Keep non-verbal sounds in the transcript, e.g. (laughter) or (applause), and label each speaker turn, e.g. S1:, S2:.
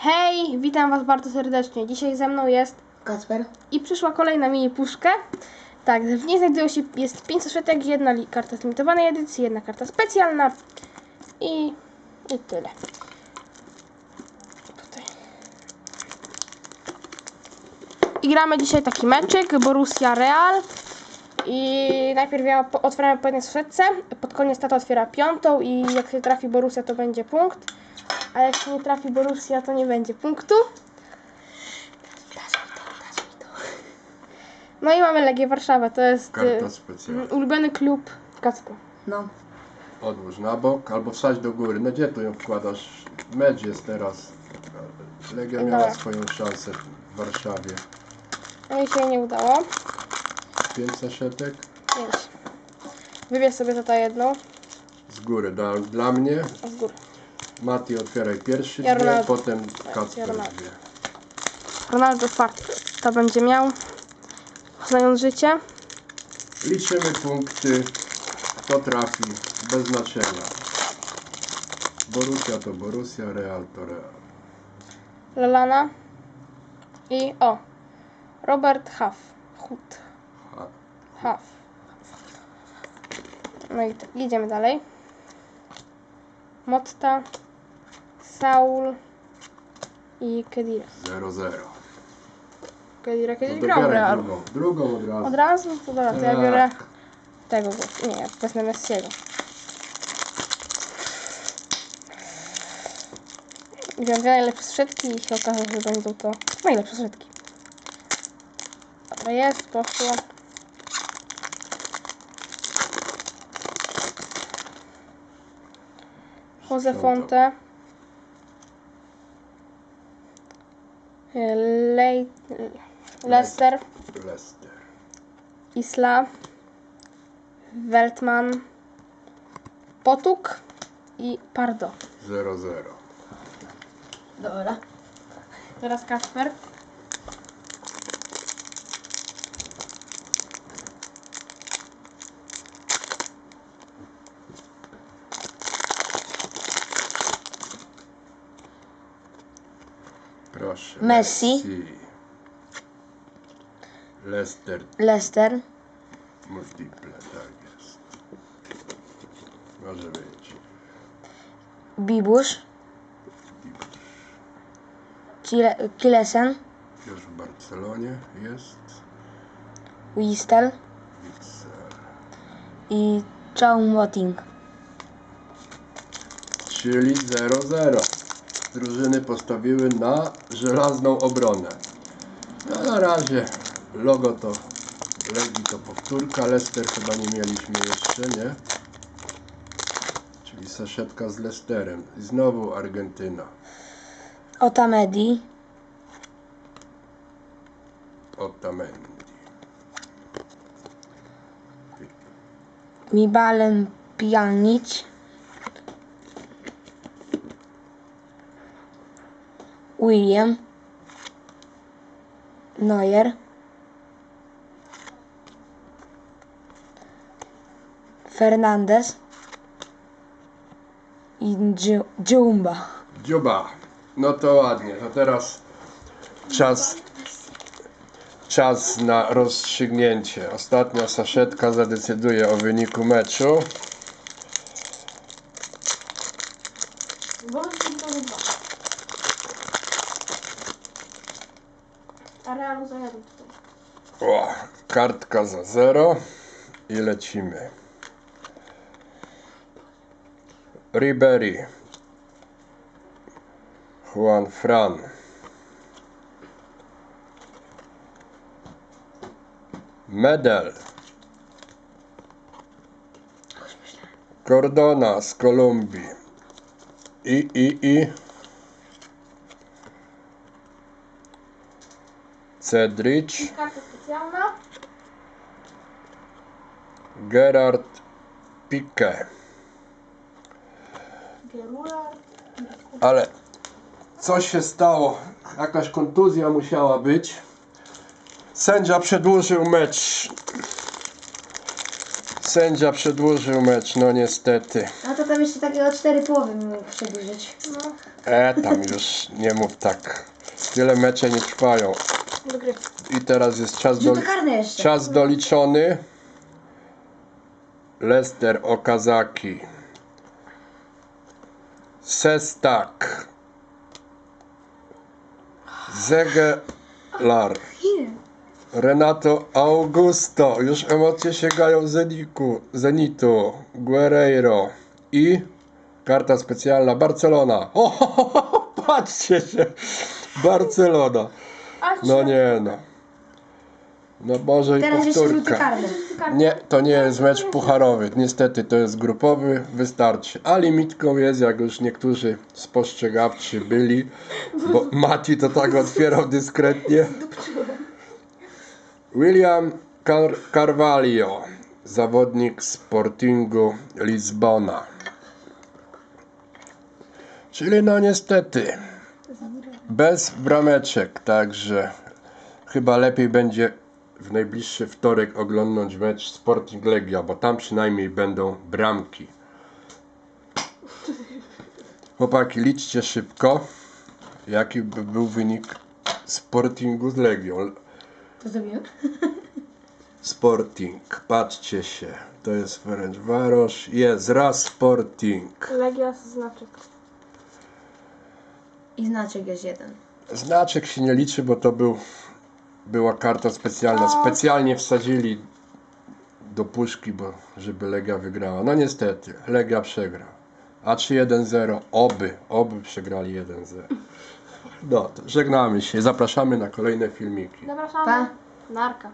S1: Hej, witam Was bardzo serdecznie. Dzisiaj ze mną jest
S2: Kacper.
S1: i przyszła kolejna mini puszka. Tak, w niej znajdują się, jest 5 saszetek, jedna karta z limitowanej edycji, jedna karta specjalna i, i tyle. Tutaj. I gramy dzisiaj taki meczyk, Borussia Real. I najpierw ja otwieramy po jednej saszetce, pod koniec tata otwiera piątą i jak się trafi Borussia to będzie punkt. A jak się nie trafi Borussia, to nie będzie punktu. No i mamy Legię Warszawa, to jest
S3: Karta
S1: y,
S3: specjalna.
S1: ulubiony klub Kacpra.
S2: No.
S3: Odłóż na bok albo wsadź do góry. No gdzie tu ją wkładasz? Mecz jest teraz. Legia miała
S1: Dobra.
S3: swoją szansę w Warszawie.
S1: No i się nie udało.
S3: Pięć saszetek
S1: Więc wybierz sobie tutaj jedną,
S3: z góry. Dla, dla mnie
S1: z góry.
S3: Mati otwieraj pierwszy
S1: Ja
S3: dwie,
S1: Ronaldo.
S3: potem
S1: ja
S3: Kacper
S1: Ronaldo.
S3: dwie.
S1: Ronaldo fakt to będzie miał, znając życie.
S3: Liczymy punkty. Kto trafi bez znaczenia. Borussia to Borussia, Real to Real.
S1: Lolana i o, Robert Huff. Hut.
S3: Ha.
S1: Huff. No i idziemy dalej. Motta, Saul i Kedira.
S3: 0-0.
S1: Kedira,
S3: No
S1: Kedira grał w
S3: dobieraj
S1: Realu.
S3: drugą. Drugą od razu.
S1: Od razu? To dobra, to ja
S3: Tak.
S1: biorę tego, bo nie, wezmę Messiego. Wziąłem dwie najlepsze strzedki i się okaże, że będą to najlepsze strzedki. Dobra, jest, poszło. Jose. Fonte. Le Leicester.
S3: Leicester.
S1: Isla, Weltman, Potuk i Pardo.
S3: 0-0.
S2: Dobra.
S1: Teraz Kasper.
S2: Messi.
S3: Leicester
S2: Leicester.
S3: multiple, tak jest. Może być.
S2: Bibusz. Kile, Kilesen.
S3: Już w Barcelonie jest.
S2: Wistel.
S3: Witzel.
S2: I Choupo-Moting.
S3: Czyli 0-0. Drużyny postawiły na żelazną obronę. No na razie logo to Legii to powtórka. Leicester chyba nie mieliśmy jeszcze, nie? Czyli saszetka z Leicesterem. I znowu Argentyna.
S2: Otamedi.
S3: Otamendi.
S2: Mibalen Pjanic. William. Neuer. Fernandez. I Dżumba.
S3: Dziuba. No to ładnie. To teraz czas czas na rozstrzygnięcie. Ostatnia saszetka zadecyduje o wyniku meczu.
S1: Borussia to dwa. Jeden tutaj.
S3: O, kartka za 0 i lecimy. Ribery. Juan Fran. Medel. Cordona z Kolumbii. I, i, i. Cedric.
S1: Karta specjalna.
S3: Gerard Pique.
S1: Gerard.
S3: Ale co się stało? Jakaś kontuzja musiała być. Sędzia przedłużył mecz. Sędzia przedłużył mecz, no niestety.
S2: A to tam jeszcze takiego cztery połowy mógł przedłużyć.
S1: No,
S3: E, tam już nie mów tak. Tyle mecze nie trwają. I teraz jest czas, do,
S2: jeszcze.
S3: czas doliczony. Lester Okazaki. Sestak. Zegelar. Renato Augusto. Już emocje sięgają Zeniku, Zenitu. Guerreiro. I karta specjalna Barcelona. (laughs) O, ho, ho, ho, patrzcie się. Barcelona. No nie no. No może i
S2: Teraz jeszcze
S3: powtórka. Nie, to nie jest mecz pucharowy. Niestety to jest grupowy, wystarczy. A limitką jest, jak już niektórzy spostrzegawczy byli, bo (laughs) Mati to tak otwierał dyskretnie. (laughs) William Car Carvalho, zawodnik Sportingu Lizbona. Czyli no niestety bez brameczek, także chyba lepiej będzie w najbliższy wtorek oglądnąć mecz Sporting Legia, bo tam przynajmniej będą bramki. Chłopaki, liczcie szybko, jaki by był wynik Sportingu z Legią.
S2: To zrobiłem? (laughs)
S3: Sporting, patrzcie się, to jest Ferencvaros, jest raz Sporting.
S1: Legia znaczek.
S2: I znaczek jest jeden.
S3: Znaczek się nie liczy, bo to był, była karta specjalna. Specjalnie wsadzili do puszki, bo żeby Legia wygrała. No niestety, Legia przegra. A 3-1-0, oby, oby przegrali 1-0. No, żegnamy się, zapraszamy na kolejne filmiki.
S1: Zapraszamy.
S2: Pa.
S1: Narka.